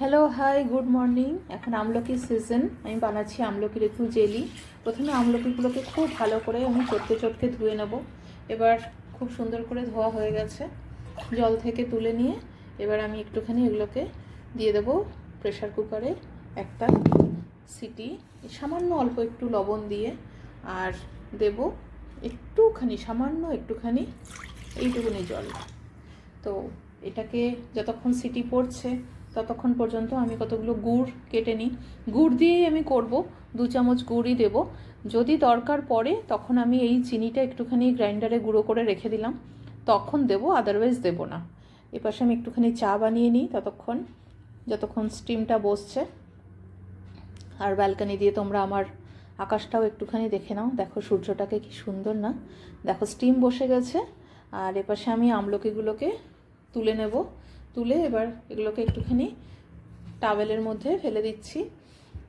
Hello hi good morning এখন আমলকির season আমি বানাচ্ছি আমলকির একটু জেলি। প্রথমে আমলকিগুলোকে খুব ভালো করে আমি চটকে চটকে ধুয়ে নেব। এবার খুব সুন্দর করে ধোয়া হয়ে গেছে। জল থেকে তুলে নিয়ে এবার আমি একটুখানি এগুলোকে দিয়ে দেব প্রেশার কুকারে একটা সিটি। সামান্য অল্প একটু লবণ দিয়ে আর দেব একটুখানি, সামান্য একটুখানি এইটুকুনি জল। তো এটাকে যতক্ষণ সিটি পড়ছে ততক্ষণ পর্যন্ত আমি কতগুলো গুড় কেটে নিই। গুড় দিয়েই আমি করব, দু চামচ গুড়ই দেব। যদি দরকার পড়ে তখন আমি এই চিনিটা একটুখানি গ্রাইন্ডারে গুঁড়ো করে রেখে দিলাম। তখন দেব আদারওয়াইজ দেব না। এপাশে আমি একটুখানি চা বানিয়ে নিই ততক্ষণ, যতক্ষণ স্টিমটা বসছে। আর ব্যালকানি দিয়ে তোমরা আমার আকাশটাও একটুখানি দেখে নাও। দেখো সূর্যটাকে কি সুন্দর না? দেখো স্টিম বসে গেছে। আর এপাশে আমি আমলকিগুলোকে তুলে নেব। তুলে এবার এগুলোকে একটুখানি টাওয়েলের মধ্যে ফেলে দিচ্ছি।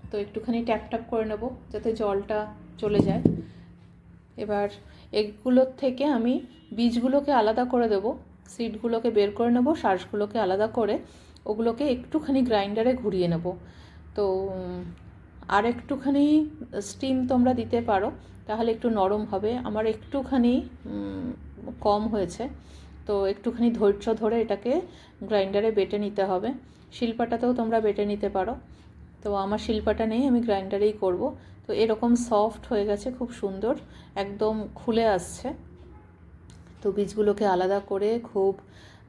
তো একটুখানি ট্যাপ ট্যাপ করে নেব যাতে জলটা চলে যায়। এবার এগুলোর থেকে আমি বীজগুলোকে আলাদা করে দেবো। সিডগুলোকে বের করে নেব শ্বাসগুলোকে আলাদা করে ওগুলোকে একটুখানি গ্রাইন্ডারে ঘুরিয়ে নেব। তো আর একটুখানি স্টিম তোমরা দিতে পারো, তাহলে একটু নরম হবে। আমার একটুখানি কম হয়েছে। তো একটুখানি ধৈর্য ধরে এটাকে গ্রাইন্ডারে বেটে নিতে হবে। শিলপাটাতেও তোমরা বেটে নিতে পারো। তো আমার শিলপাটা নেই, আমি গ্রাইন্ডারেই করব। তো এরকম সফট হয়ে গেছে, খুব সুন্দর, একদম খুলে আসছে। তো বীজগুলোকে আলাদা করে খুব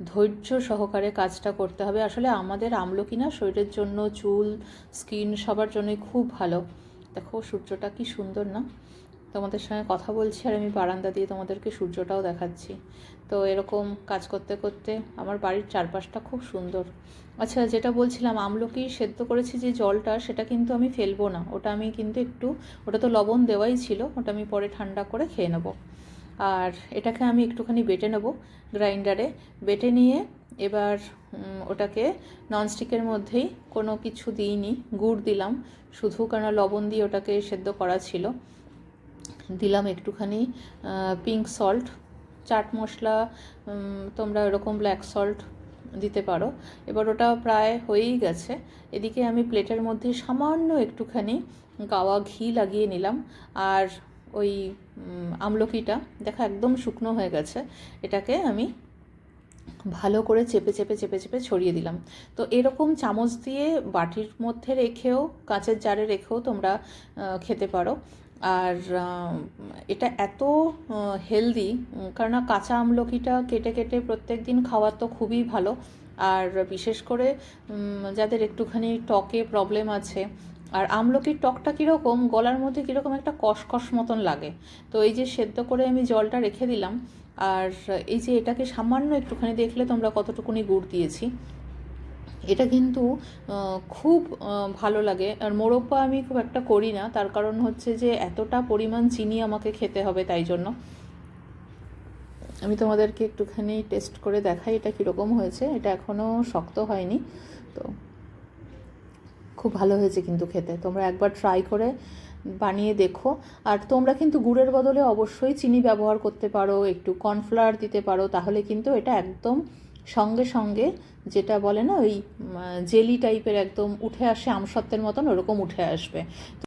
ধৈর্য সহকারে কাজটা করতে হবে। আসলে আমাদের আমলকি না, শরীরের জন্য চুল, স্কিন সবার জন্যই খুব ভালো। দেখো সূর্যটা কি সুন্দর না? তোমাদের সঙ্গে কথা বলছি আর আমি বারান্দা দিয়ে তোমাদেরকে সূর্যটাও দেখাচ্ছি। তো এরকম কাজ করতে করতে আমার বাড়ির চারপাশটা খুব সুন্দর। আচ্ছা যেটা বলছিলাম, আমলকি সেদ্ধ করেছি যে জলটা, সেটা কিন্তু আমি ফেলব না। ওটা আমি কিন্তু একটু, ওটা তো লবণ দেওয়াই ছিল, ওটা আমি পরে ঠান্ডা করে খেয়ে নেব। আর এটাকে আমি একটুখানি বেটে নেব গ্রাইন্ডারে। বেটে নিয়ে এবার ওটাকে ননস্টিকের মধ্যেই কোনো কিছু দিইনি, গুড় দিলাম। শুধু কেন লবণ দিয়ে ওটাকে সেদ্ধ করা ছিল। দিলাম একটুখানি পিঙ্ক সল্ট চাট মশলা তোমরা এরকম ব্ল্যাক সল্ট দিতে পারো। এবার ওটা প্রায় হয়েই গেছে। এদিকে আমি প্লেটের মধ্যে সামান্য একটুখানি গাওয়া ঘি লাগিয়ে নিলাম। আর ওই আমলকিটা, দেখা একদম শুকনো হয়ে গেছে। এটাকে আমি ভালো করে চেপে চেপে চেপে চেপে ছড়িয়ে দিলাম। তো এরকম চামচ দিয়ে বাটির মধ্যে রেখেও, কাঁচের জারে রেখেও তোমরা খেতে পারো। আর এটা এত হেলদি কারণ কাঁচা আমলকিটা কেটে কেটে প্রত্যেক দিন খাওয়া তো খুবই ভালো। আর বিশেষ করে যাদের একটুখানি টকে প্রবলেম আছে, আর আমলকির টকটা কীরকম, গলার মধ্যে কীরকম একটা কষকষ মতন লাগে। তো এই যে সেদ্ধ করে আমি জলটা রেখে দিলাম, আর এই যে এটাকে সামান্য একটুখানি দেখলে তোমরা কতটুকুনি গুড় দিয়েছি। এটা কিন্তু খুব ভালো লাগে। আর মোরব্বা আমি খুব একটা করি না। তার কারণ হচ্ছে যে, এতটা পরিমাণ চিনি আমাকে খেতে হবে তাই জন্য। আমি তোমাদেরকে একটুখানি টেস্ট করে দেখাই এটা কীরকম হয়েছে। এটা এখনও শক্ত হয়নি, তো খুব ভালো হয়েছে কিন্তু খেতে। তোমরা একবার ট্রাই করে বানিয়ে দেখো। আর তোমরা কিন্তু গুড়ের বদলে অবশ্যই চিনি ব্যবহার করতে পারো, একটু কর্নফ্লাওয়ার দিতে পারো, তাহলে কিন্তু এটা একদম সঙ্গে সঙ্গে যেটা বলে না, ওই জেলি টাইপের একদম উঠে আসে আমসত্বের মতন, ওরকম উঠে আসবে।